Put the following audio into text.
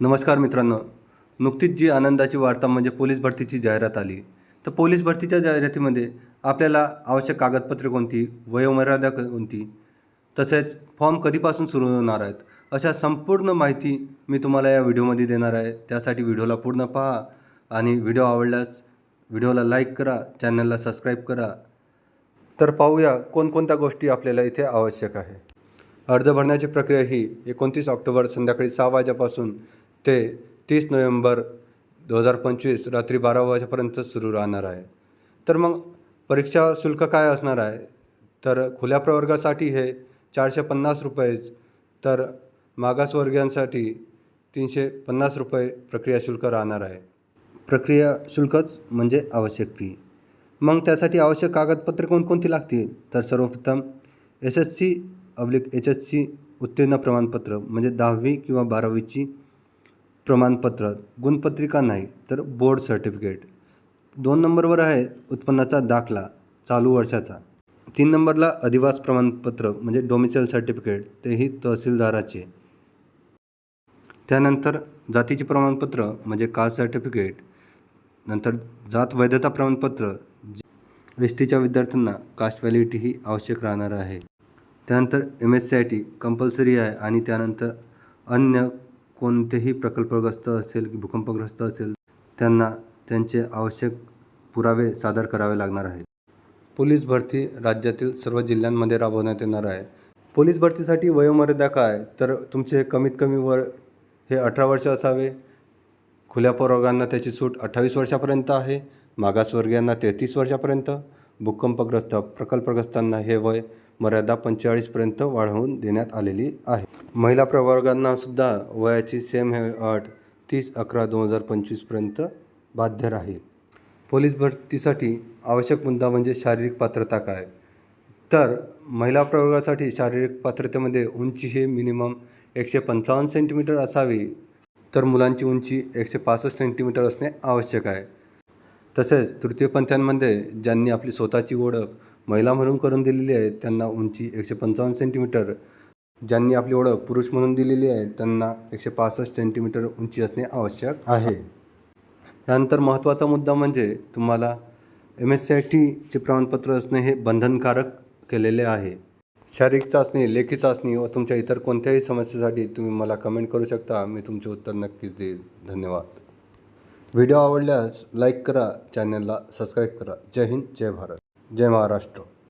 नमस्कार मित्रांनो. नुकतीच जी आनंदाची वार्ता म्हणजे पोलीस भरतीची जाहिरात आली तर पोलीस भरतीच्या जाहिरातीमध्ये आपल्याला आवश्यक कागदपत्रे कोणती वयोमर्यादा कोणती तसेच फॉर्म कधीपासून सुरू होणार आहेत अशा संपूर्ण माहिती मी तुम्हाला या व्हिडिओमध्ये देणार आहे. त्यासाठी व्हिडिओला पूर्ण पहा आणि व्हिडिओ आवडल्यास व्हिडिओला लाईक करा चॅनलला सबस्क्राईब करा. तर पाहूया कोणकोणत्या गोष्टी आपल्याला इथे आवश्यक आहे. अर्ज भरण्याची प्रक्रिया ही एकोणतीस ऑक्टोबर संध्याकाळी सहा वाजेपासून ते तीस नोव्हेंबर दोन हजार पंचवीस रात्री बारा वाजेपर्यंत सुरू राहणार आहे. तर मग परीक्षा शुल्क काय असणार आहे? तर खुल्या प्रवर्गासाठी हे चारशे पन्नास रुपयेच. तर मागासवर्गीयांसाठी तीनशे पन्नास रुपये प्रक्रिया शुल्क राहणार आहे. प्रक्रिया शुल्कच म्हणजे आवश्यक फी. मग त्यासाठी आवश्यक कागदपत्रे कोणकोणती लागतील? तर सर्वप्रथम एस एस सी अब्लिक एच एस सी उत्तीर्ण प्रमाणपत्र म्हणजे दहावी किंवा बारावीची प्रमाणपत्र गुणपत्रिका नाही तर बोर्ड सर्टिफिकेट. दोन नंबरवर आहे उत्पन्नाचा दाखला चालू वर्षाचा. तीन नंबरला अधिवास प्रमाणपत्र म्हणजे डोमिसाईल सर्टिफिकेट तेही तहसीलदाराचे. त्यानंतर जातीचे प्रमाणपत्र म्हणजे कास्ट सर्टिफिकेट नंतर जात वैधता प्रमाणपत्र एस टीच्या विद्यार्थ्यांना कास्ट व्हॅलिडिटी ही आवश्यक राहणार आहे. त्यानंतर M S C I T compulsory आहे आणि त्यानंतर अन्य कोणतेही प्रकल्पग्रस्त असेल की भूकंपग्रस्त असेल त्यांना त्यांचे आवश्यक पुरावे सादर करावे लागणार आहेत. पोलीस भरती राज्यातील सर्व जिल्ह्यांमध्ये राबवण्यात येणार आहे. पोलीस भरतीसाठी वयोमर्यादा काय? तर तुमचे कमीत कमी वय हे अठरा वर्ष असावे. खुल्या प्रवर्गांना त्याची सूट अठ्ठावीस वर्षापर्यंत आहे. मागासवर्गीयांना तेहतीस वर्षापर्यंत. भूकंपग्रस्त प्रकल्पग्रस्तांना हे वय मर्यादा पंचेचाळीसपर्यंत वाढवून देण्यात आलेली आहे. महिला प्रवर्गांना सुद्धा वयाची सेम हे अट तीस अकरा दोन हजार पंचवीसपर्यंत बाध्य राहील. पोलीस भरतीसाठी आवश्यक मुद्दा म्हणजे शारीरिक पात्रता काय? तर महिला प्रवर्गासाठी शारीरिक पात्रतेमध्ये उंची ही मिनिमम एकशे पंचावन्न सेंटीमीटर असावी तर मुलांची उंची एकशे पासष्ट सेंटीमीटर असणे आवश्यक आहे. तसेच तृतीयपंथ्यांमध्ये ज्यांनी आपली स्वतःची ओळख महिला म्हणून करून दिलेली आहे त्यांना उंची एकशे पंचावन्न सेंटीमीटर ज्यांनी आपली ओळख पुरुष म्हणून दिलेली आहे त्यांना एकशे पासष्ट सेंटीमीटर उंची असणे आवश्यक आहे. त्यानंतर महत्त्वाचा मुद्दा म्हणजे तुम्हाला एम एस सी आय टीचे प्रमाणपत्र असणे हे बंधनकारक केलेले आहे. शारीरिक चाचणी लेखी चाचणी व तुमच्या इतर कोणत्याही समस्येसाठी तुम्ही मला कमेंट करू शकता. मी तुमचे उत्तर नक्कीच देईल. धन्यवाद. व्हिडिओ आवडल्यास लाईक करा. चॅनलला सबस्क्राईब करा. जय हिंद जय भारत. जय महाराष्ट्र.